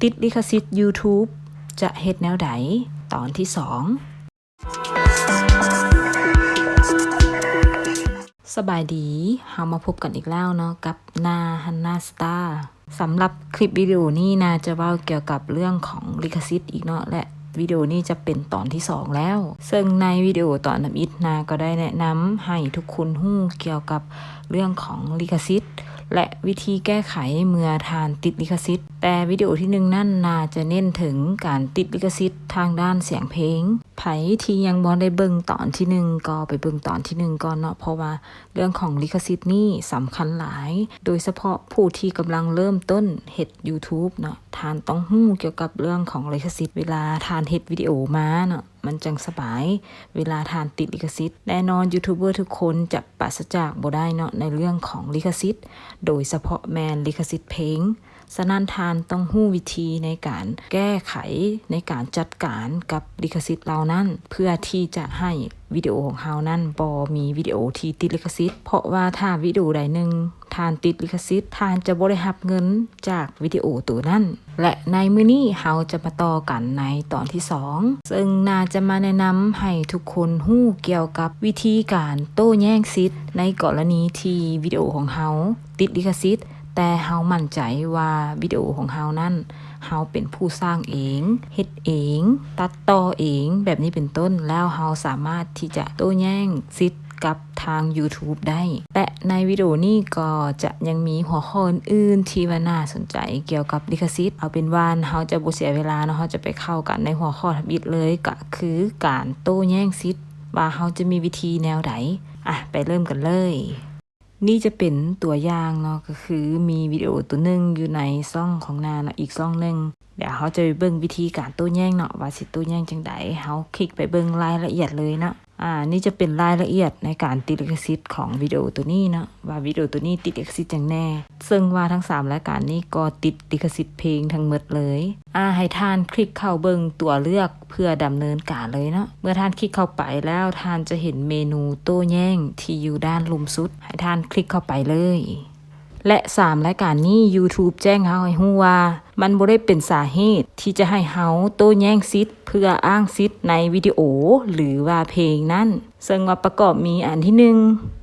ติดลิขสิทธิ์ YouTube จะเฮ็ดแนวใดตอนที่ 2 สบายดีเฮามาพบกันอีกแล้วเนาะกับนาฮันนาสตาร์สำหรับคลิปวิดีโอนี้นาจะว้าเกี่ยวกับเรื่องของลิขสิทธิ์อีกเนาะและวิดีโอนี้จะเป็นตอนที่ 2 แล้ว ซึ่งในวิดีโอตอนนำอิดนาก็ได้แนะนำให้ทุกคนฮู้เกี่ยวกับเรื่องของลิขสิทธิ์ และวิธีแก้ไขเมื่อทานติดลิขสิทธิ์ แต่วิดีโอที่หนึ่งนั่นนาจะเน้นถึงการติดลิขสิทธิ์ทางด้านเสียงเพลง ไผที่ยังบ่ได้เบิ่งตอนที่หนึ่งก็ไปเบิ่งตอนที่หนึ่งก่อนเนาะเพราะว่าเรื่องของลิขสิทธิ์นี่สำคัญหลาย โดยเฉพาะผู้ที่กำลังเริ่มต้นเฮ็ด YouTube เนาะทานต้องฮู้เกี่ยวกับเรื่องของลิขสิทธิ์เวลาทานเฮ็ดวิดีโอมาเนาะมันจังสบายเวลาทานติดลิขสิทธิ์แน่นอนยูทูบเบอร์ทุกคนจะปราศจากบ่ได้เนาะในเรื่องของลิขสิทธิ์โดยเฉพาะแมนลิขสิทธิ์เพลง สนันทานต้องหู้วิธีในการแก้ไขในการจัดการกับลิขสิทธิ์เหล่านั้น เพื่อที่จะให้วิดีโอของเฮานั้นบอมีวิดีโอที่ติดลิขสิทธิ์เพราะว่าถ้าวิดีโอใดหนึ่งทานติดลิขสิทธิ์ทานจะบ่ได้รับเงินจากวิดีโอตัวนั้น และในมื้อนี้เฮาจะมาต่อกันในตอนที่ 2 ซึ่งนาจะมาแนะนำให้ทุกคนฮู้เกี่ยวกับวิธีการโต้แย้งสิทธิ์ในกรณีที่วิดีโอของเฮาติดลิขสิทธิ์ แต่เฮามั่นใจว่าวิดีโอของเฮานั้นเฮาเป็นผู้สร้างเองเฮ็ดเอง ตัดต่อเองแบบนี้เป็นต้นแล้วเฮาสามารถที่จะโต้แย้งสิทกับทาง YouTube ได้ และในวิดีโอนี้ก็จะยังมีหัวข้ออื่นๆที่ว่าน่าสนใจเกี่ยวกับลิขสิทธิ์เอาเป็นว่าเฮาจะบ่เสียเวลาเนาะเฮาจะไปเข้ากันในหัวข้อทับอิดเลยก็คือการโต้แย้งสิทธิ์ว่าเฮาจะมีวิธีแนวใดอะไปเริ่มกันเลย นี่จะเป็นตัวอย่างเนาะก็คือมีวิดีโอตัวหนึ่งอยู่ในซ่องของนาเนาะอีกซ่องหนึ่งเดี๋ยวเขาจะไปเบิ่งวิธีการโต้แย่งเนาะว่าสิโต้แย่งจังใดเขาคลิกไปเบิ่งรายละเอียดเลยเนาะ อ่านี่จะเป็นรายละเอียดในการติดลิขสิทธิ์ของวิดีโอตัวนี้เนาะว่าวิดีโอตัวนี้ติดลิขสิทธิ์จังแน่ ซึ่งว่าทั้ง3รายการนี้ก็ติดลิขสิทธิ์เพลงทั้งหมดเลยอ่าให้ท่านคลิกเข้าเบิงตัวเลือกเพื่อดำเนินการเลยเนาะเมื่อท่านคลิกเข้าไปแล้วท่านจะเห็นเมนูโต้แย่งที่อยู่ด้านลุมสุด ให้ท่านคลิกเข้าไปเลย และ 3 รายการนี้ YouTube แจ้งเฮาให้ฮู้ว่า มันบ่ได้เป็นสาเหตุที่จะให้เฮาโต้แย้งสิทธิ์เพื่ออ้างสิทธิ์ในวิดีโอ หรือว่าเพลงนั้นซึ่งว่าประกอบมีอันที่หนึ่ง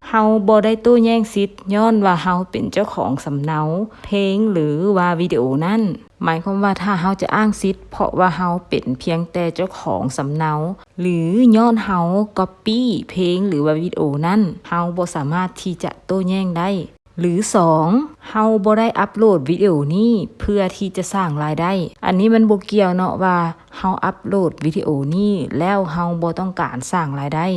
เฮาบ่ได้โต้แย้งสิทธิ์ย้อนว่าเฮาเป็นเจ้าของสำเนาเพลงหรือว่าวิดีโอนั้นหมายความว่าถ้าเฮาจะอ้างสิทธิ์เพราะว่าเฮาเป็นเพียงแต่เจ้าของสำเนา หรือย้อนเฮาก๊อปปี้เพลงหรือว่าวิดีโอนั้นเฮาบ่สามารถที่จะโต้แย้งได้ หรือ 2. เฮาบ่ได้อัปโหลดวิดีโอนี้เพื่อที่จะสร้างรายได้ อันนี้มันบ่เกี่ยวเนาะว่าเฮาอัปโหลดวิดีโอนี้แล้วเฮาบ่ต้องการสร้างรายได้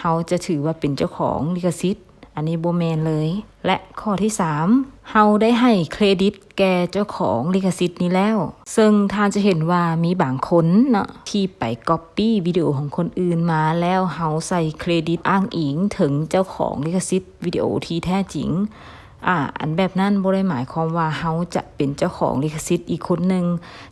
เฮาจะถือว่าเป็นเจ้าของลิขสิทธิ์ อันนี้บ่แมนเลย และข้อที่ 3เฮาได้ให้เครดิตแก่เจ้าของลิขสิทธิ์นี้แล้ว ซึ่งท่านจะเห็นว่ามีบางคนเนาะที่ไปก๊อปปี้วิดีโอของคนอื่นมาแล้วเฮาใส่เครดิตอ้างอิงถึงเจ้าของลิขสิทธิ์วิดีโอที่แท้จริง อ่าอันแบบนั้นบ่ได้หมายความว่าเฮาจะเป็นเจ้าของลิขสิทธิ์อีกคนหนึ่ง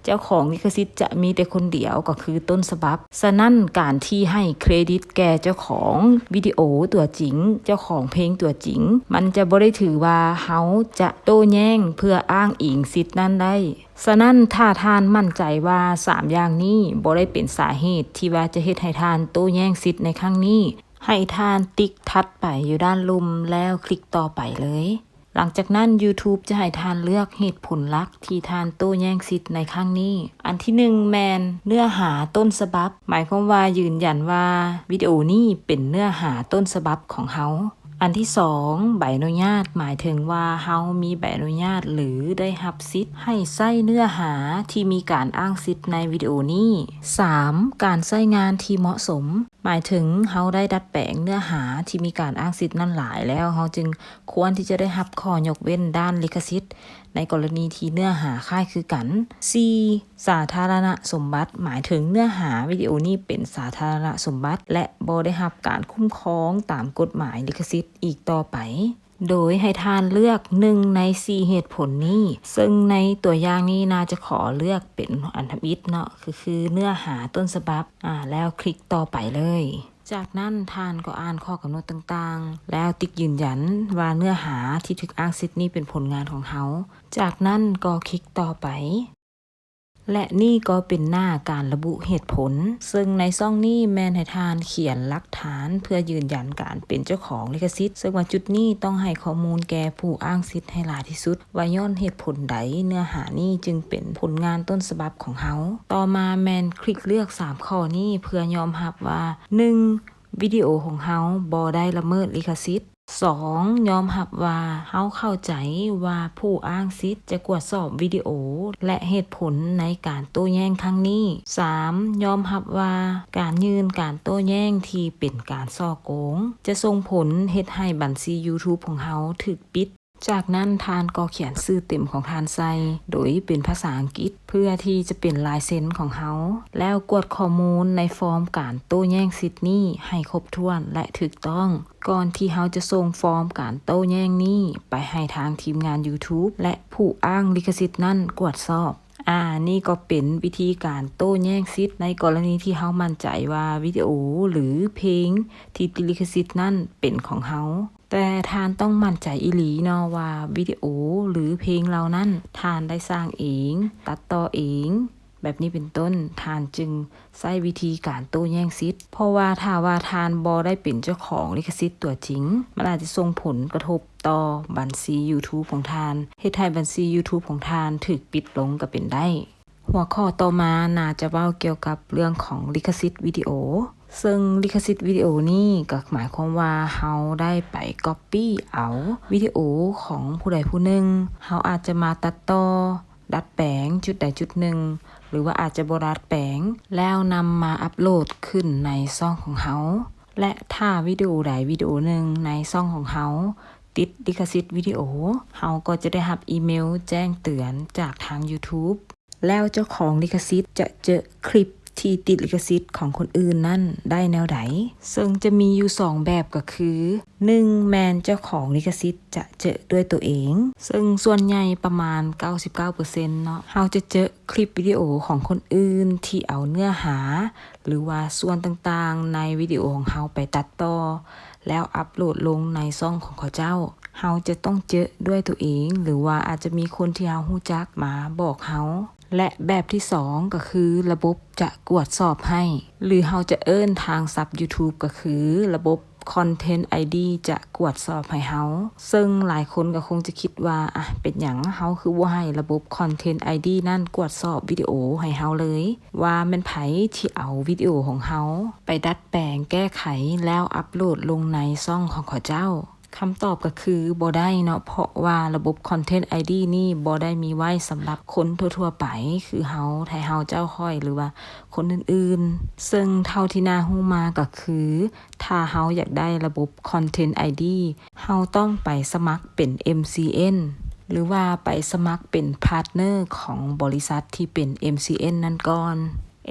เจ้าของลิขสิทธิ์จะมีแต่คนเดียวก็คือต้นฉบับฉะนั้นการที่ให้เครดิตแก่เจ้าของวิดีโอตัวจริง เจ้าของเพลงตัวจริง มันจะบ่ได้ถือว่าเฮาจะโต้แย้งเพื่ออ้างอิงสิทธิ์นั้นได้ฉะนั้นถ้าท่านมั่นใจว่า 3 อย่างนี้บ่ได้เป็นสาเหตุที่ว่าจะเฮ็ดให้ท่านโต้แย้งสิทธิ์ในครั้งนี้ ให้ท่านติ๊กทัดไปอยู่ด้านลุมแล้วคลิกต่อไปเลย หลังจากนั้น YouTube จะให้ทานเลือกเหตุผลลักที่ทานโต้แย่งสิทธิ์ในครั้งนี้ อันที่หนึ่งแมนเนื้อหาต้นฉบับ หมายความว่ายืนยันว่าวิดีโอนี้เป็นเนื้อหาต้นฉบับของเขา อันที่สองใบอนุญาตหมายถึงว่าเฮามีใบอนุญาตหรือได้รับสิทธิ์ให้ใส่เนื้อหาที่มีการอ้างสิทธิ์ในวิดีโอนี้ 3. การใช้งานที่เหมาะสม หมายถึงเฮาได้ดัดแปลงเนื้อหาที่มีการอ้างสิทธิ์นั่นหลายแล้วเฮาจึงควรที่จะได้รับข้อยกเว้นด้านลิขสิทธิ์ ในกรณีที่เนื้อหาคล้ายคือกัน C สาธารณสมบัติ หมายถึงเนื้อหาวิดีโอนี้เป็นสาธารณสมบัติ และบ่ได้รับการคุ้มครองตามกฎหมายลิขสิทธิ์อีกต่อไปโดยให้ทานเลือกหนึ่งใน 4 เหตุผลนี้ ซึ่งในตัวอย่างนี้นาจะขอเลือกเป็นอันทมิตเนาะคือคือเนื้อหาต้นฉบับอ่าแล้วคลิกต่อไปเลย จากนั้นทานก็อ่านข้อกำหนดต่างๆ แล้วติ๊กยืนยันว่าเนื้อหาที่ถูกอ้างสิทธิ์นี้เป็นผลงานของเขา จากนั้นก็คลิกต่อไป และนี่ก็เป็นหน้าการระบุเหตุผล ซึ่งในซ่องนี้แมนให้ทานเขียนหลักฐานเพื่อยืนยันการเป็นเจ้าของลิขสิทธิ์ ซึ่งว่าจุดนี้ต้องให้ข้อมูลแก่ผู้อ้างสิทธิ์ให้หลายที่สุด ว่าย้อนเหตุผลใดเนื้อหานี้จึงเป็นผลงานต้นฉบับของเฮาต่อมาแมนคลิกเลือก 3 ข้อนี้เพื่อยอมรับว่า 1. วิดีโอของเฮาบ่ได้ละเมิดลิขสิทธิ์ 2. ยอมหับว่าเฮาเข้าใจว่าผู้อ้างสิทธิ์จะกวดสอบวิดีโอ และเหตุผลในการโต้แย้งครั้งนี้ 3. ยอมหับว่าการยืนการโต้แย้งที่เป็นการซ่อโกง จะส่งผลเฮ็ดให้บัญชี YouTube ของเฮาถูกปิด จากนั้นทานก็เขียนชื่อเต็มของทานใส่โดยเป็นภาษาอังกฤษ เพื่อที่จะเป็นลายเซ็นของเฮาแล้วกวดข้อมูลในฟอร์มการโต้แย้งสิทธิ์นี้ให้ครบถ้วนและถูกต้อง ก่อนที่เฮาจะส่งฟอร์มการโต้แย้งนี้ไปให้ทางทีมงาน YouTube และผู้อ้างลิขสิทธิ์นั่นกวดสอบอ่า นี่ก็เป็นวิธีการโต้แย้งสิทธิ์ในกรณีที่เฮามั่นใจว่าวิดีโอหรือเพลงที่ติลิขสิทธิ์นั่นเป็นของเฮา แต่ทานต้องมั่นใจอีหลีเนาะว่าวิดีโอหรือเพลงเรานั้นทานได้สร้างเอง ตัดต่อเอง แบบนี้เป็นต้นทานจึงใช้วิธีการโต้แย้งสิทธิ์เพราะว่าถ้าว่าทานบอได้เป็นเจ้าของลิขสิทธิ์ตัวจริง มันอาจจะส่งผลกระทบต่อบัญชี YouTube ของทานเฮ็ดให้บัญชี YouTube ของทานถูกปิดลงก็เป็นได้ หัวข้อต่อมาน่าจะเว้าเกี่ยวกับเรื่องของลิขสิทธิ์วิดีโอ ซึ่งลิขสิทธิ์วิดีโอนี่ก็หมายความว่าเฮาได้ไปก๊อปปี้เอาวิดีโอของผู้ใดผู้หนึ่งเฮาอาจจะมาตัดต่อดัดแปลงจุดใดจุดหนึ่ง หรือว่าอาจจะบดัดแปลงแล้วนำมาอัปโหลดขึ้นในซ่องของเฮาและถ้าวิดีโอใดวิดีโอหนึ่งในซ่องของเฮาติดลิขสิทธิ์วิดีโอเฮาก็จะได้รับอีเมลแจ้งเตือนจากทาง YouTube แล้วเจ้าของลิขสิทธิ์จะเจอคลิป ที่ติดลิขสิทธิ์ของคนอื่นนั่นได้แนวไหนซึ่งจะมีอยู่ 2 แบบก็คือ 1. แมนเจ้าของลิขสิทธิ์จะเจอด้วยตัวเอง ซึ่งส่วนใหญ่ประมาณ 99%เนาะเฮาจะเจอคลิปวิดีโอของคนอื่นที่เอาเนื้อหา หรือว่าส่วนต่างๆ ในวิดีโอของเฮาไปตัดต่อ แล้วอัปโหลดลงในซ่องของเขาเจ้าเฮาจะต้องเจอด้วยตัวเอง หรือว่าอาจจะมีคนที่เฮาฮู้จักมาบอกเฮา และแบบที่ 2 ก็คือระบบจะกวดสอบให้ หรือเฮาจะเอิ้นทางซับ YouTube ก็คือระบบ Content ID จะกวดสอบให้เฮาซึ่งหลายคนก็คงจะคิดว่าอะเป็นหยังเฮาคือบ่าให้ระบบ Content ID นั่นกวดสอบวิดีโอให้เฮาเลย ว่าม่นไผที่เอาวิดีโอของเฮาไปดัดแปลงแก้ไขแล้วอัปโหลดลงในซ่องของขาเจ้า คำตอบก็คือบ่ได้เนาะเพราะว่าระบบ Content ID นี่บ่ได้มีไว้สำหรับคนทั่วๆไป คือเฮาไทยเฮาเจ้าค่อยหรือว่าคนอื่นๆ ซึ่งเท่าที่น่าฮู้มาก็คือ ถ้าเฮาอยากได้ระบบ Content ID เฮาต้องไปสมัครเป็น MCN หรือว่าไปสมัครเป็นพาร์ทเนอร์ของบริษัทที่เป็น MCN นั่นก่อน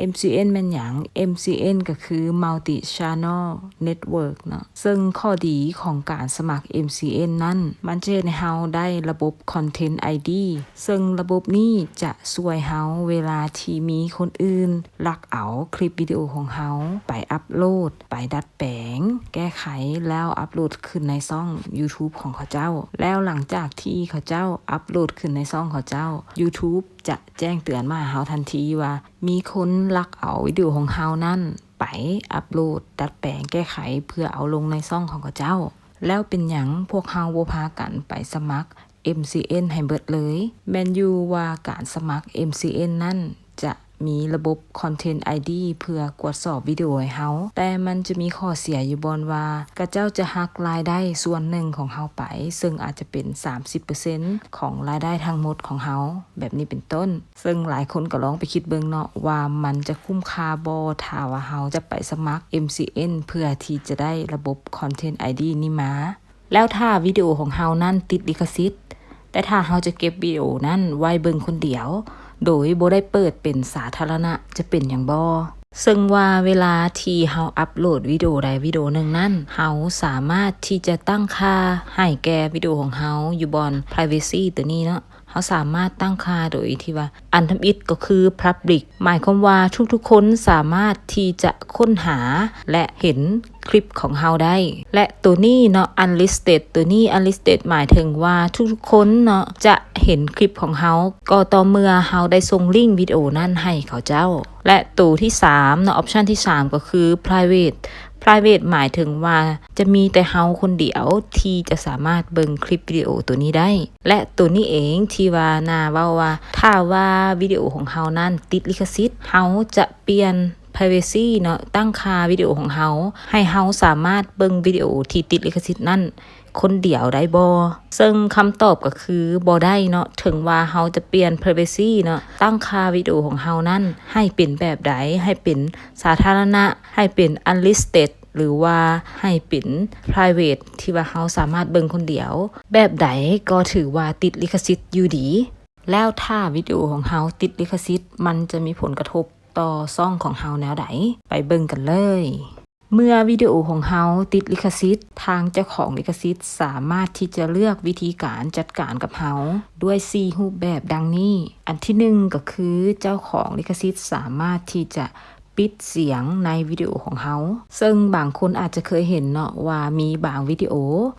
MCN แม่นหยัง MCN ก็คือ Multi Channel Network เนาะซึ่งข้อดีของการสมัคร MCN นั้น มันจะให้เฮาได้ระบบ Content ID ซึ่งระบบนี้จะช่วยเฮาเวลาที่มีคนอื่น ลักเอาคลิปวิดีโอของเฮาไปอัปโหลด ไปดัดแปลง แก้ไขแล้วอัปโหลดขึ้นในซ่อง YouTube ของเขาเจ้า แล้วหลังจากที่เขาเจ้าอัปโหลดขึ้นในซ่องเขาเจ้า YouTube จะแจ้งเตือนมาหาเฮาทันทีว่า มีคนลักเอาวิดีโอของเฮานั่น ไปอัปโหลดดัดแปลงแก้ไขเพื่อเอาลงในซ่องของเขาเจ้า แล้วเป็นหยังพวกเฮาบ่พากันไปสมัคร MCN ให้เบิดเลย แมนยูว่าการสมัคร MCN นั่นจะ มีระบบ Content ID เพื่อกวดสอบวิดีโอให้เฮาแต่มันจะมีข้อเสียอยู่บอนว่ากระเจ้าจะหักรายได้ส่วนหนึ่งของเฮาไป ซึ่งอาจจะเป็น 30%ของรายได้ทั้งหมดของเฮาแบบนี้เป็นต้น ซึ่งหลายคนก็ลองไปคิดเบิ่งเนาะว่ามันจะคุ้มค่าบ่ถ้าว่าเฮาจะไปสมัคร MCN เพื่อที่จะได้ระบบ Content ID นี้มา แล้วถ้าวิดีโอของเฮานั่นติดลิขสิทธิ์แต่ถ้าเฮาจะเก็บวิดีโอนั้นไว้เบิ่งคนเดียว โดยบ่ได้เปิดเป็นสาธารณะจะเป็นอย่างบ่ซึ่งว่าเวลาที่เฮาอัปโหลดวิดีโอใดวิดีโอหนึ่งนั้นเฮาสามารถที่จะตั้งค่าให้แก่วิดีโอของเฮาอยู่บน privacy ตัวนี้เนาะ เขาสามารถตั้งค่าโดยที่ว่า อันทำอิดก็คือ Public หมายความว่าทุกๆ คนสามารถที่จะค้นหาและเห็นคลิปของเฮาได้ และตัวนี้เนาะ unlisted ตัวนี้ unlisted หมายถึงว่าทุกๆคนเนาะจะเห็นคลิปของเฮาก็ต่อเมื่อเฮาได้ส่งลิงก์วิดีโอนั่นให้เขาเจ้า และตัวที่3เนาะ option ที่ 3 ก็คือ private private หมายถึงว่าจะมีแต่เฮาคนเดียวที่จะสามารถเบิ่งคลิปวิดีโอตัวนี้ได้ และตัวนี้เองที่ว่านาว่าว่า ถ้าว่าวิดีโอของเฮานั้นติดลิขสิทธิ์เฮาจะเปลี่ยน privacy เนาะตั้งค่าวิดีโอของเฮาให้เฮาสามารถเบิ่งวิดีโอที่ติดลิขสิทธิ์นั้น คนเดียวได้บอซึ่งคำตอบก็คือบอได้เนาะถึงว่าเฮาจะเปลี่ยน privacy เนาะตั้งค่าวิดีโอของเฮานั้นให้เป็นแบบใดให้เป็นสาธารณะ ให้เป็น unlisted หรือว่าให้เป็น private ที่ว่าเฮาสามารถเบิ่งคนเดียว แบบใดก็ถือว่าติดลิขสิทธิ์อยู่ดี แล้วถ้าวิดีโอของเฮาติดลิขสิทธิ์มันจะมีผลกระทบต่อซ่องของเฮาแนวใดไปเบิ่งกันเลย เมื่อวิดีโอของเฮาติดลิขสิทธิ์ ทางเจ้าของลิขสิทธิ์ สามารถที่จะเลือกวิธีการจัดการกับเฮาด้วย 4 รูปแบบดังนี้ อันที่หนึ่งก็คือเจ้าของลิขสิทธิ์ สามารถที่จะปิดเสียงในวิดีโอของเฮาซึ่งบางคนอาจจะเคยเห็นเนาะว่ามีบางวิดีโอ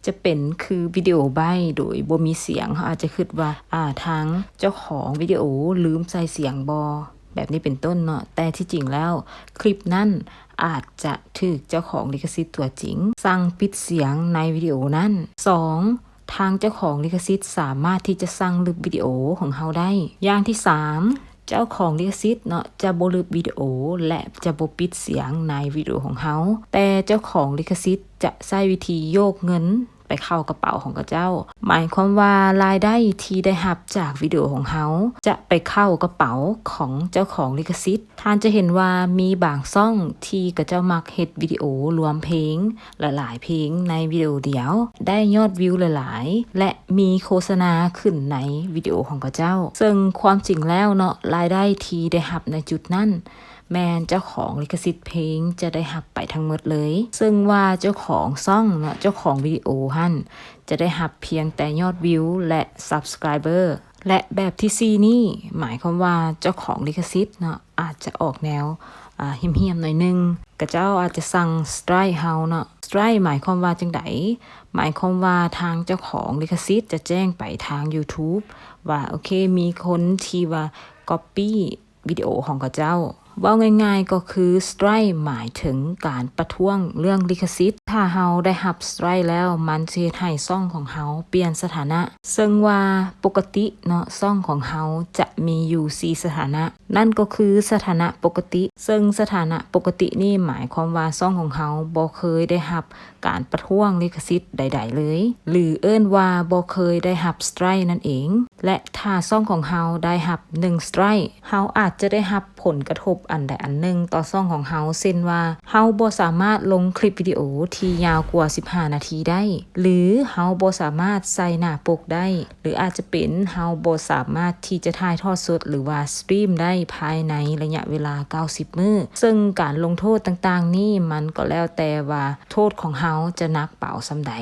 จะเป็นคือวิดีโอใบโดยบ่มีเสียงเขาอาจจะคิดว่าอ่าทางเจ้าของวิดีโอลืมใส่เสียงบอ แบบนี้เป็นต้นเนาะแต่ที่จริงแล้ว คลิปนั้นอาจจะถูกเจ้าของลิขสิทธิ์ตัวจริง สั่งปิดเสียงในวิดีโอนั้น 2. ทางเจ้าของลิขสิทธิ์สามารถที่จะสั่งลบวิดีโอของเฮาได้ อย่างที่ 3 เจ้าของลิขสิทธิ์เนาะจะบลบวิดีโอและจะบปิดเสียงในวิดีโอของเฮาแต่เจ้าของลิขสิทธิ์จะใช้วิธีโยกเงิน ไปเข้ากระเป๋าของกระเจ้า หมายความว่ารายได้ที่ได้รับจากวิดีโอของเฮาจะไปเข้ากระเป๋าของเจ้าของลิขสิทธิ์ท่านจะเห็นว่ามีบางซ่องที่กระเจ้ามักเฮ็ดวิดีโอรวมเพลงหลายๆเพลงในวิดีโอเดียว ได้ยอดวิวหลายๆ และมีโฆษณาขึ้นในวิดีโอของกระเจ้า ซึ่งความจริงแล้วเนาะรายได้ที่ได้รับในจุดนั้น แมนเจ้าของลิขสิทธิ์เพลงจะได้หับไปทั้งหมดเลย ซึ่งว่าเจ้าของซ่องเนาะเจ้าของวิดีโอหั่นจะได้หับเพียงแต่ยอดวิวและ subscriber และแบบที่ซีนี่ หมายความว่าเจ้าของลิขสิทธิ์เนาะอาจจะออกแนวอ่าเหียมๆหน่อยนึงกระเจ้าอาจจะสั่ง strike เฮาเนาะ strike หมายความว่าจังไดหมายความว่าทางเจ้าของลิขสิทธิ์จะแจ้งไปทาง YouTube ว่าโอเคมีคนที่ว่า copy วิดีโอของกระเจ้า ว่าง่ายๆก็คือสไตรหมายถึงการประท้วงเรื่องลิขสิทธิ์ถ้าเฮาได้หับ strike แล้วมันจะเฮ็ดให้ซ่องของเฮาเปลี่ยนสถานะ ซึ่งว่าปกติเนาะซ่องของเฮาจะมีอยู่ 4 สถานะ นั่นก็คือสถานะปกติ ซึ่งสถานะปกตินี่หมายความว่าซ่องของเฮาบ่เคยได้หับการประท้วงลิขสิทธิ์ใด ๆ เลย หรือเอิ้นว่าบ่เคยได้หับ strike นั่นเอง และถ้าซ่องของเฮาได้หับ1 strike เฮาอาจจะได้หับผลกระทบอันใดอันหนึ่งต่อซ่องของเฮาเช่นว่าเฮาบ่สามารถลงคลิปวิดีโอที่ยาวกว่า 15 นาทีได้ หรือเฮาบ่สามารถใส่หน้าปกได้ หรืออาจจะเป็นเฮาบ่สามารถที่จะถ่ายทอดสดหรือว่าสตรีมได้ภายในระยะเวลา 90 มื้อ ซึ่งการลงโทษต่างๆ นี่มันก็แล้วแต่ว่าโทษของเฮาจะนักเป่าสำใด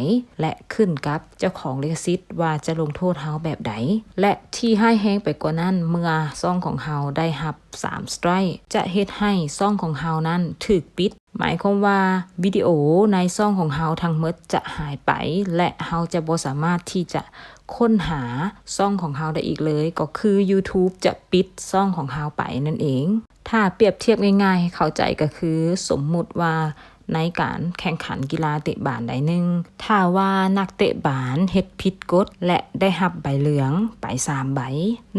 และขึ้นกับเจ้าของลิขสิทธิ์ว่าจะลงโทษเฮาแบบใด และที่ให้แห้งไปกว่านั้นเมื่อซ่องของเฮาได้หับ3สไตร์จะเฮ็ดให้ซ่องของเฮานั้นถูกปิด หมายความว่าวิดีโอในซ่องของเฮาทั้งหมดจะหายไป และเฮาจะบ่สามารถที่จะค้นหาซ่องของเฮาได้อีกเลย ก็คือ YouTube จะปิดซ่องของเฮาไปนั่นเอง ถ้าเปรียบเทียบง่ายๆให้เข้าใจก็คือ สมมุติว่า ในการแข่งขันกีฬาเตะบานใดหนึ่งถ้าว่านักเตะบานเฮ็ดผิดกฎและได้หับใบเหลืองไปสามใบ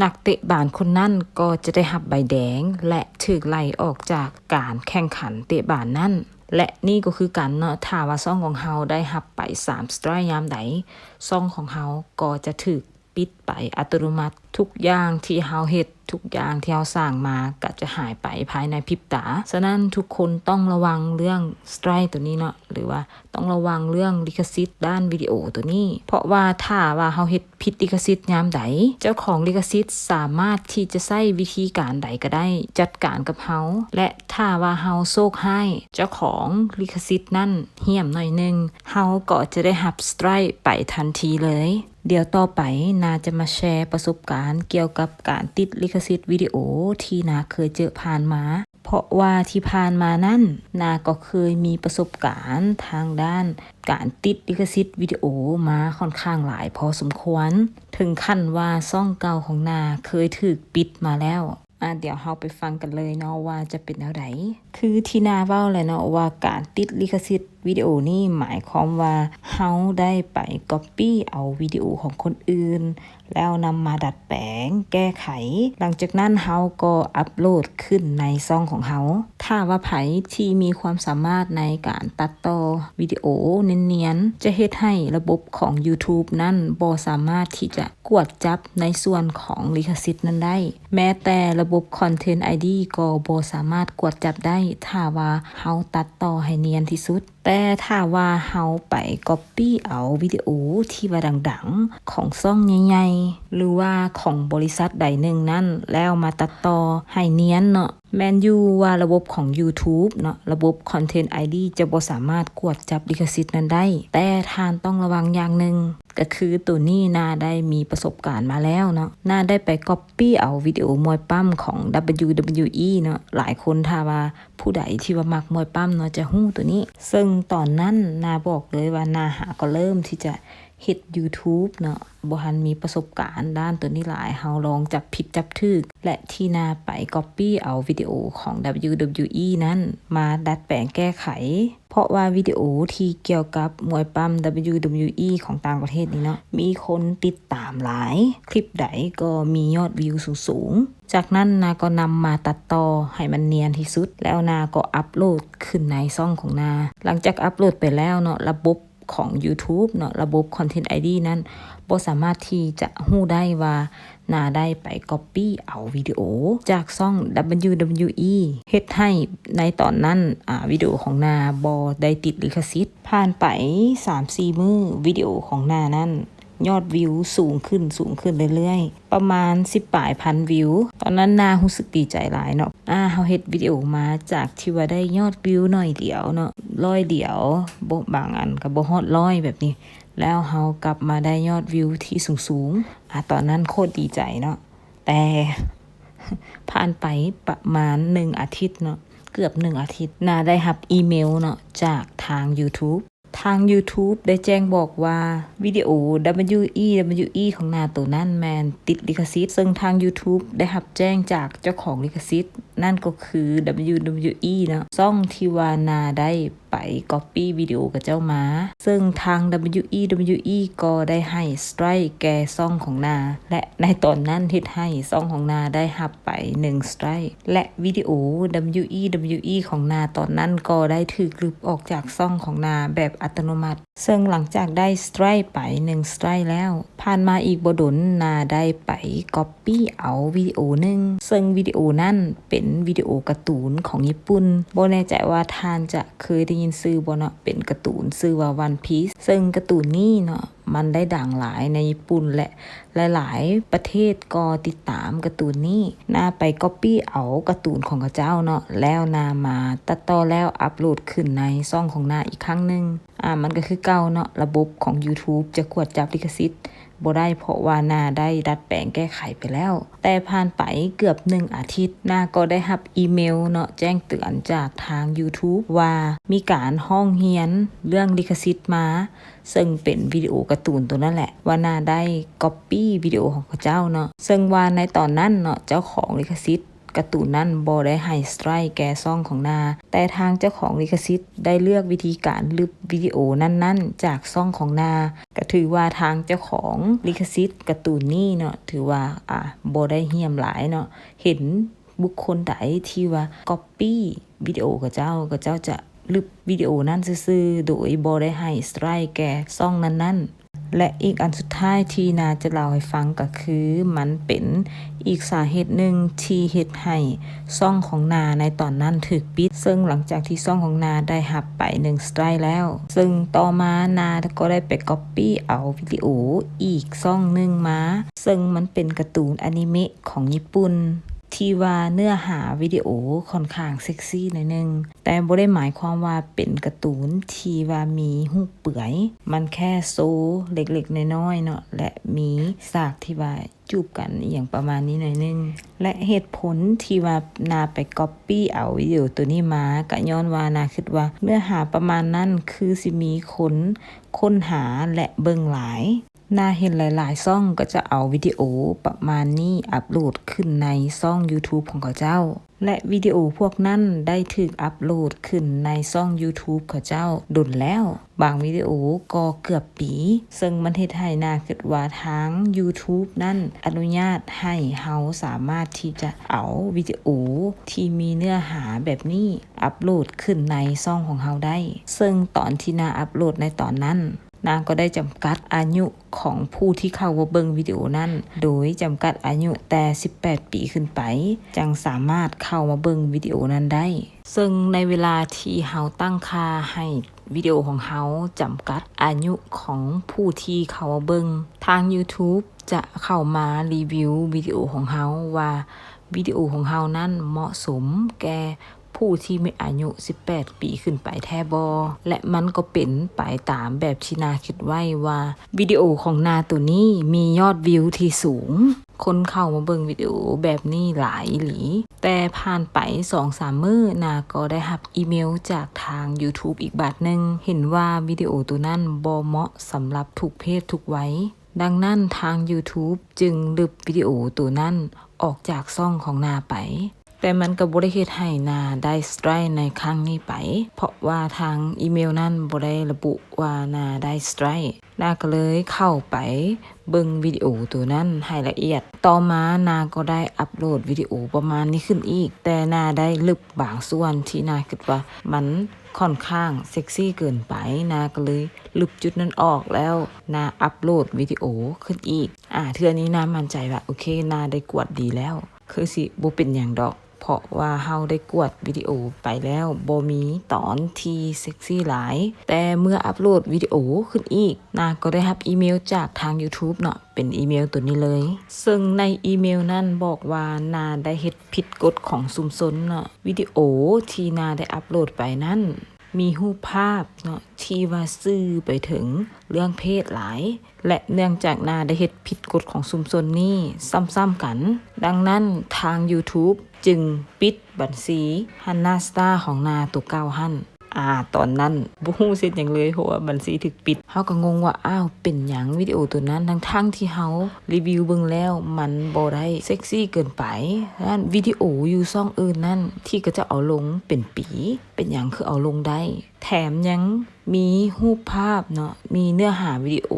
นักเตะบานคนนั้นก็จะได้หับใบแดง และถูกไล่ออกจากการแข่งขันเตะบานนั้นและนี่ก็คือการเนาะถ้าว่าซ่องของเฮาได้หับไป3สไตรยามใดซ่องของเฮาก็จะถูกปิดไปอัตโนมัติทุกอย่างที่เฮาเฮ็ด ทุกอย่างที่เฮาสร้างมาก็จะหายไปภายในพริบตา ฉะนั้นทุกคนต้องระวังเรื่องสไตรตัวนี้เนาะหรือว่าต้องระวังเรื่องลิขสิทธิ์ด้านวิดีโอตัวนี้ เพราะว่าถ้าว่าเฮาเฮ็ดผิดลิขสิทธิ์ยามใดเจ้าของลิขสิทธิ์สามารถที่จะใช้วิธีการใดก็ได้ จัดการกับเฮาและถ้าว่าเฮาโชคให้ เจ้าของลิขสิทธิ์นั่นเหี่ยมหน่อยหนึงเฮาก็จะได้หับสไตรไปทันทีเลย เดี๋ยวต่อไปนาจะมาแชร์ประสบการณ์ เกี่ยวกับการติดลิขสิทธิ์วิดีโอที่นาเคยเจอผ่านมา เพราะว่าที่ผ่านมานั่น นาก็เคยมีประสบการณ์ทางด้านการติดลิขสิทธิ์วิดีโอมาค่อนข้างหลายพอสมควร ถึงขั้นว่าซ่องเก่าของนาเคยถูกปิดมาแล้ว อะเดี๋ยวเราไปฟังกันเลยเนาะว่าจะเป็นอะไหนคือที่นาเว้าเลยเนาะว่าการติดลิขสิทธิ์วิดีโอนี่หมายความว่าเฮาได้ไปก๊อปปี้เอาวิดีโอของคนอื่น แล้วนำมาดัดแปลง แก้ไข หลังจากนั้นเฮาก็อัปโหลดขึ้นในซ่องของเฮาถ้าว่าไผที่มีความสามารถในการตัดต่อวิดีโอเนียนๆ จะเฮ็ดให้ระบบของ YouTube นั่นบ่สามารถที่จะกวดจับในส่วนของลิขสิทธิ์นั้นได้ แม้แต่ระบบ Content ID ก็บ่สามารถกวดจับได้ ถ้าว่าเฮาตัดต่อให้เนียนที่สุด แต่ถ้าว่าเฮาไปก๊อปปี้เอาวิดีโอที่ว่าดังๆ ของซ่องใหญ่ๆ หรือว่าของบริษัทใดหนึ่งนั่น แล้วมาตัดต่อให้เนียนเนาะแมนยูว่าระบบของ YouTube เนาะระบบ Content ID จะบ่สามารถกวดจับลิขสิทธิ์นั้นได้ แต่ทานต้องระวังอย่างหนึ่ง ก็คือตัวนี้นาได้มีประสบการณ์มาแล้วเนาะนาได้ไปก๊อปปี้เอาวิดีโอมวยปั้มของ WWE เนาะหลายคนถ้าว่าผู้ใดที่ว่ามักมวยปั้มเนาะจะหู้ตัวนี้ ซึ่งตอนนั้นนาบอกเลยว่านาหาก็เริ่มที่จะ เฮ็ด YouTube เนาะบ่ทันมีประสบการณ์ด้านตัวนี้หลายเฮาลองจับผิดจับถูกและที่นาไปก๊อปปี้เอาวิดีโอของ WWE นั้น มาดัดแปลงแก้ไข เพราะว่าวิดีโอที่เกี่ยวกับมวยปั้ม WWE ของต่างประเทศนี้เนาะมีคนติดตามหลาย คลิปใดก็มียอดวิวสูงๆ จากนั้นนาก็นำมาตัดต่อให้มันเนียนที่สุด แล้วนาก็อัปโหลดขึ้นในซ่องของนา หลังจากอัปโหลดไปแล้วเนาะระบบ ของ YouTube เนาะระบบ Content ID นั้นบ่สามารถที่จะหู้ได้ว่านาได้ไป Copy เอาวิดีโอ จากซ่อง WWE เฮ็ดให้ในตอนนั้นอ่าวิดีโอของนาบ่ได้ติดลิขสิทธิ์ผ่านไป 3-4 มือวิดีโอของนานั้น ยอดวิวสูงขึ้นสูงขึ้นเรื่อยๆ ประมาณ 10ปลายพันวิว ตอนนั้นนารู้สึกดีใจหลายเนาะอ่าเฮาเฮ็ดวิดีโอมาจากที่ว่าได้ยอดวิวหน่อยเดียวเนาะร้อยเดียวบ่บางอันก็บ่ฮอดร้อยแบบนี้ แล้วเฮากลับมาได้ยอดวิวที่สูงๆอะตอนนั้นโคตรดีใจเนาะแต่ผ่านไปประมาณหนึ่งอาทิตย์เนาะเกือบหนึ่งอาทิตย์นาได้รับอีเมลเนาะจากทาง YouTube ทาง YouTube ได้แจ้งบอกว่า วิดีโอ WE WE ของนาตัวนั่นแมนติดลิขสิทธิ์ซึ่งทาง YouTube ได้รับแจ้งจากเจ้าของลิขสิทธิ์ นั่นก็คือ WWE เนาะซ่องที่วานาได้ ไปก๊อปปี้วิดีโอกับเจ้ามาซึ่งทาง WWE ก็ได้ให้สไตร์แก่ซ่องของนา และในตอนนั้นเฮ็ดให้ซ่องของนาได้หับไป1สไตร์และวิดีโอ WWE ของนาตอนนั้นก็ได้ถูกลบออกจากซ่องของนาแบบอัตโนมัติ ซึ่งหลังจากได้สไตร์ไป1สไตร์แล้ว ผ่านมาอีกบดลนาได้ไปก๊อปปี้เอาวิดีโอหนึ่งซึ่งวิดีโอนั่นเป็นวิดีโอการ์ตูนของญี่ปุ่นโบแน่ใจว่าทานจะเคยได้ยินซื้อบ่เนาะเป็นการ์ตูนซื้อว่าวันพีซซึ่งการ์ตูนนี้เนาะมันได้ด่างหลายในญี่ปุ่นและหลายๆ ประเทศก็ติดตามการ์ตูนนี้นาไปก๊อปปี้เอาการ์ตูนของเขาเจ้าเนาะแล้วนามาตัดต่อแล้วอัปโหลดขึ้นในซ่องของนาอีกครั้งหนึ่งอ่ามันก็คือเก่าเนาะระบบของ YouTube จะกวดจับลิขสิทธิ์ บ่ได้เพราะว่านาได้ดัดแปลงแก้ไขไปแล้ว แต่ผ่านไปเกือบหนึ่งอาทิตย์นาก็ได้รับอีเมลเนาะแจ้งเตือนจากทาง YouTube ว่ามีการห้องเฮียนเรื่องลิขสิทธิ์มา ซึ่งเป็นวิดีโอการ์ตูนตัวนั่นแหละ ว่านาได้ก๊อปปี้วิดีโอของเขาเจ้าเนาะซึ่งว่าในตอนนั้นเนาะเจ้าของลิขสิทธิ์ กร์ตูนนั้นบ่ได้ให้สไตร์แก่ซ่องของนา แต่ทางเจ้าของลิขสิทธิ์ได้เลือกวิธีการลบวิดีโอนั้นๆ จากซ่องของนา ก็ถือว่าทางเจ้าของลิขสิทธิ์กร์ตูนนี้เนาะถือว่าอะบ่ได้เหี้ยมหลายเนาะเห็นบุคคลใดที่ว่าก๊อปปี้วิดีโอกับเจ้าก็เจ้าจะลบวิดีโอนั้นซื่อๆโดยบ่ได้ให้สไตร์แก่ซ่องนั้นๆ และอีกอันสุดท้ายที่นาจะเล่าให้ฟังก็คือมันเป็นอีกสาเหตุหนึ่งที่เฮ็ดให้ซ่องของนาในตอนนั้นถูกปิด ซึ่งหลังจากที่ซ่องของนาได้หับไป1สไตร์แล้ว ซึ่งต่อมานาก็ได้ไปก๊อปปี้เอาวิดีโออีกซ่องหนึ่งมา ซึ่งมันเป็นการ์ตูนอนิเมะของญี่ปุ่น ที่ว่าเนื้อหาวิดีโอค่อนข้างเซ็กซี่หน่อยนึง แต่บ่ได้หมายความว่าเป็นการ์ตูนที่ว่ามีหูเปื่อย มันแค่โซเล็กๆน้อยๆเนาะและมีฉากที่ว่าจูบกันอย่างประมาณนี้หน่อยนึง และเหตุผลที่ว่านาไปก๊อปปี้เอาวิดีโอตัวนี้มาก็ย้อนว่านาคิดว่าเนื้อหาประมาณนั้นคือสิมีคนค้นหาและเบิ่งหลาย น่าเห็นหลายๆซ่องก็จะเอาวิดีโอประมาณนี้อัปโหลดขึ้นในซ่อง YouTube ของเขาเจ้า และวิดีโอพวกนั้นได้ถูกอัปโหลดขึ้นในซ่อง YouTube เขาเจ้าดุนแล้ว บางวิดีโอก็เกือบปี ซึ่งมันเฮ็ดให้น่าคิดว่าทาง YouTube นั่นอนุญาตให้เฮาสามารถที่จะเอาวิดีโอที่มีเนื้อหาแบบนี้อัปโหลดขึ้นในซ่องของเฮาได้ ซึ่งตอนที่นาอัปโหลดในตอนนั้น นางก็ได้จำกัดอายุของผู้ที่เข้ามาเบิ่งวิดีโอนั้น โดยจำกัดอายุแต่ 18 ปีขึ้นไป จังสามารถเข้ามาเบิ่งวิดีโอนั้นได้ ซึ่งในเวลาที่เฮาตั้งค่าให้วิดีโอของเฮาจำกัดอายุของผู้ที่เข้ามาเบิ่งทาง YouTube จะเข้ามารีวิววิดีโอของเฮาว่าวิดีโอของเฮานั้นเหมาะสมแก่ ผู้ที่มีอายุ 18 ปีขึ้นไปแท้บอ และมันก็เป็นไปตามแบบที่นาคิดไว้ว่า วิดีโอของนาตัวนี้มียอดวิวที่สูง คนเข้ามาเบิ่งวิดีโอแบบนี้หลายหลี แต่ผ่านไป2-3มื้อนาก็ได้รับอีเมลจากทาง YouTube อีกบาทหนึ่งเห็นว่าวิดีโอตัวนั้นบ่เหมาะสำหรับทุกเพศทุกวัยดังนั้นทาง YouTube จึงลึบวิดีโอตัวนั้นออกจากซ่องของนาไป แต่มันก็บ่ได้เฮ็ดให้นาได้สไตร์ในครั้งนี้ไป เพราะว่าทางอีเมลนั้นบ่ได้ระบุว่านาได้สไตร์นาก็เลยเข้าไปเบิ่งวิดีโอตัวนั้นให้ละเอียด ต่อมานาก็ได้อัปโหลดวิดีโอประมาณนี้ขึ้นอีก แต่นาได้ลึบบางส่วนที่นาคิดว่ามันค่อนข้างเซ็กซี่เกินไปนาก็เลยลึบจุดนั้นออกแล้วนาอัปโหลดวิดีโอขึ้นอีก อ่าเทื่อนี้นามั่นใจว่าโอเคนาได้กวดดีแล้ว คือสิบ่เป็นอย่างดอก เพราะว่าเฮาได้กวดวิดีโอไปแล้วบ่มีตอนที่เซ็กซี่หลาย แต่เมื่ออัปโหลดวิดีโอขึ้นอีกนาก็ได้รับอีเมลจากทาง YouTube เนาะเป็นอีเมลตัวนี้เลย ซึ่งในอีเมลนั้นบอกว่านาได้เฮ็ดผิดกฎของซุมซนเนาะวิดีโอที่นาได้อัปโหลดไปนั้นมีรูปภาพเนาะที่ว่าซื่อไปถึงเรื่องเพศหลาย และเนื่องจากนาได้เฮ็ดผิดกฎของซุมซนนี่ซ้ำๆกัน ดังนั้นทาง YouTube จึงปิดบัญชีฮันนาสตาของนาตัวเก้าหันอ่าตอนนั้นบ่ฮู้เสร็จหยังเลยเพราะว่าบัญชีถูกปิดเฮาก็งงว่าอ้าวเป็นหยังวิดีโอตัวนั้นทั้งทั้งที่เฮารีวิวเบิ่งแล้วมันบ่ได้เซ็กซี่เกินไปนั้นวิดีโออยู่ซ่องอื่นนั่นที่ก็จะเอาลงเป็นปี เป็นหยังคือเอาลงได้ แถมยังมีรูปภาพเนาะมีเนื้อหาวิดีโอ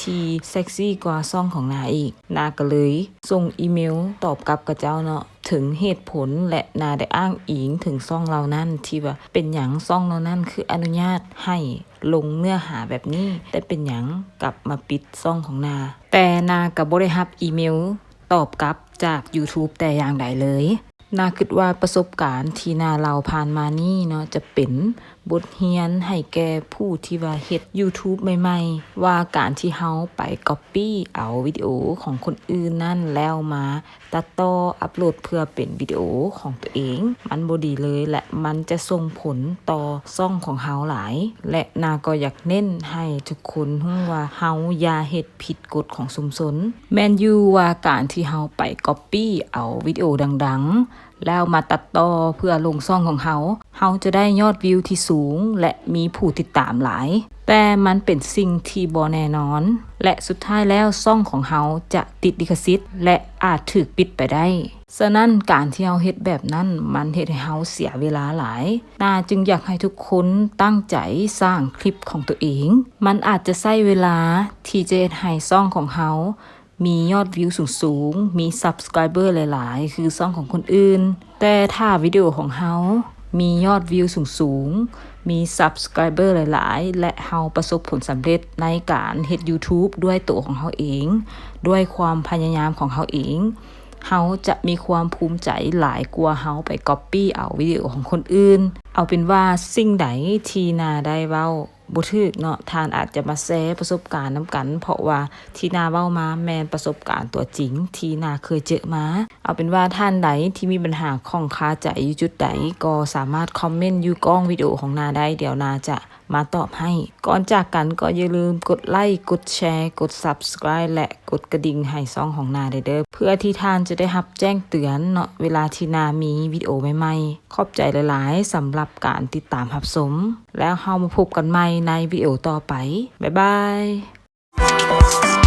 ที่เซ็กซี่กว่าซ่องของนาอีกนาก็เลยส่งอีเมลตอบกลับกับเจ้าเนาะ ถึงเหตุผลและนาได้อ้างอิงถึงซ่องเรานั่นที่ว่าเป็นหยังซ่องเรานั่นคืออนุญาตให้ลงเนื้อหาแบบนี้ แต่เป็นหยังกลับมาปิดซ่องของนา แต่นากับบริหับอีเมล ตอบกลับจาก YouTube แต่อย่างใดเลย นาคิดว่าประสบการณ์ที่นาเราผ่านมานี่เนาะจะเป็น บทเรียนให้แก่ผู้ที่ว่าเฮ็ด YouTube ใหม่ๆ ว่าการที่เฮาไป Copy เอาวิดีโอของคนอื่นนั่นแล้วมา ตัดต่ออัปโหลดเพื่อเป็นวิดีโอของตัวเอง มันบ่ดีเลยและมันจะส่งผลต่อซ่องของเฮาหลาย และนาก็อยากเน้นให้ทุกคนรู้ว่าเฮาอย่าเฮ็ดผิดกฎของชุมชนแม่นอยู่ว่าการที่เฮาไป Copy เอาวิดีโอดังๆ แล้วมาตัดต่อเพื่อลงซ่องของเฮาเฮาจะได้ยอดวิวที่สูง และมีผู้ติดตามหลาย แต่มันเป็นสิ่งที่บ่แน่นอน และสุดท้ายแล้วซ่องของเฮาจะติดลิขสิทธิ์และอาจถูกปิดไปได้ ฉะนั้นการที่เฮาเฮ็ดแบบนั้นมันเฮ็ดให้เฮาเสียเวลาหลายนาจึงอยากให้ทุกคนตั้งใจสร้างคลิปของตัวเอง มันอาจจะใช้เวลาที่จะเฮ็ดให้ซ่องของเฮา มียอดวิวสูงๆ มี subscriber หลายๆ คือซ่องของคนอื่น แต่ถ้าวิดีโอของเฮา มียอดวิวสูงๆ มี subscriber หลายๆ และเฮาประสบผลสำเร็จในการเฮ็ด YouTube ด้วยตัวของเฮาเอง ด้วยความพยายามของเฮาเองเฮาจะมีความภูมิใจหลายกว่าเฮาไปก๊อปปี้เอาวิดีโอของคนอื่น เอาเป็นว่าสิ่งใดที่นาได้เว้า บุทึกเนาะทานอาจจะมาแซ่ประสบการณ์นํกัน เพราะว่าที่นาเว้ามาแมนประสบการณ์ตัวจริง ที่นาเคยเจอมา เอาเป็นว่าท่านใดที่มีปัญหาข้องคาใจอยู่จุดใดก็สามารถคอมเมนต์อยู่กล้องวิดีโอของนาได้เดี๋ยวนาจะมาตอบให้ ก่อนจากกันก็อย่าลืมกดไลค์กดแชร์ กด Subscribe และกดกระดิ่งให้ซองของนาเด้อเพื่อที่ท่านจะได้รับแจ้งเตือนเนาะเวลาที่นามีวิดีโอใหม่ๆขอบใจหลายๆสำหรับการติดตามรับสม แล้วเฮามาพบกันใหม่ในวิดีโอต่อไป บ๊ายบาย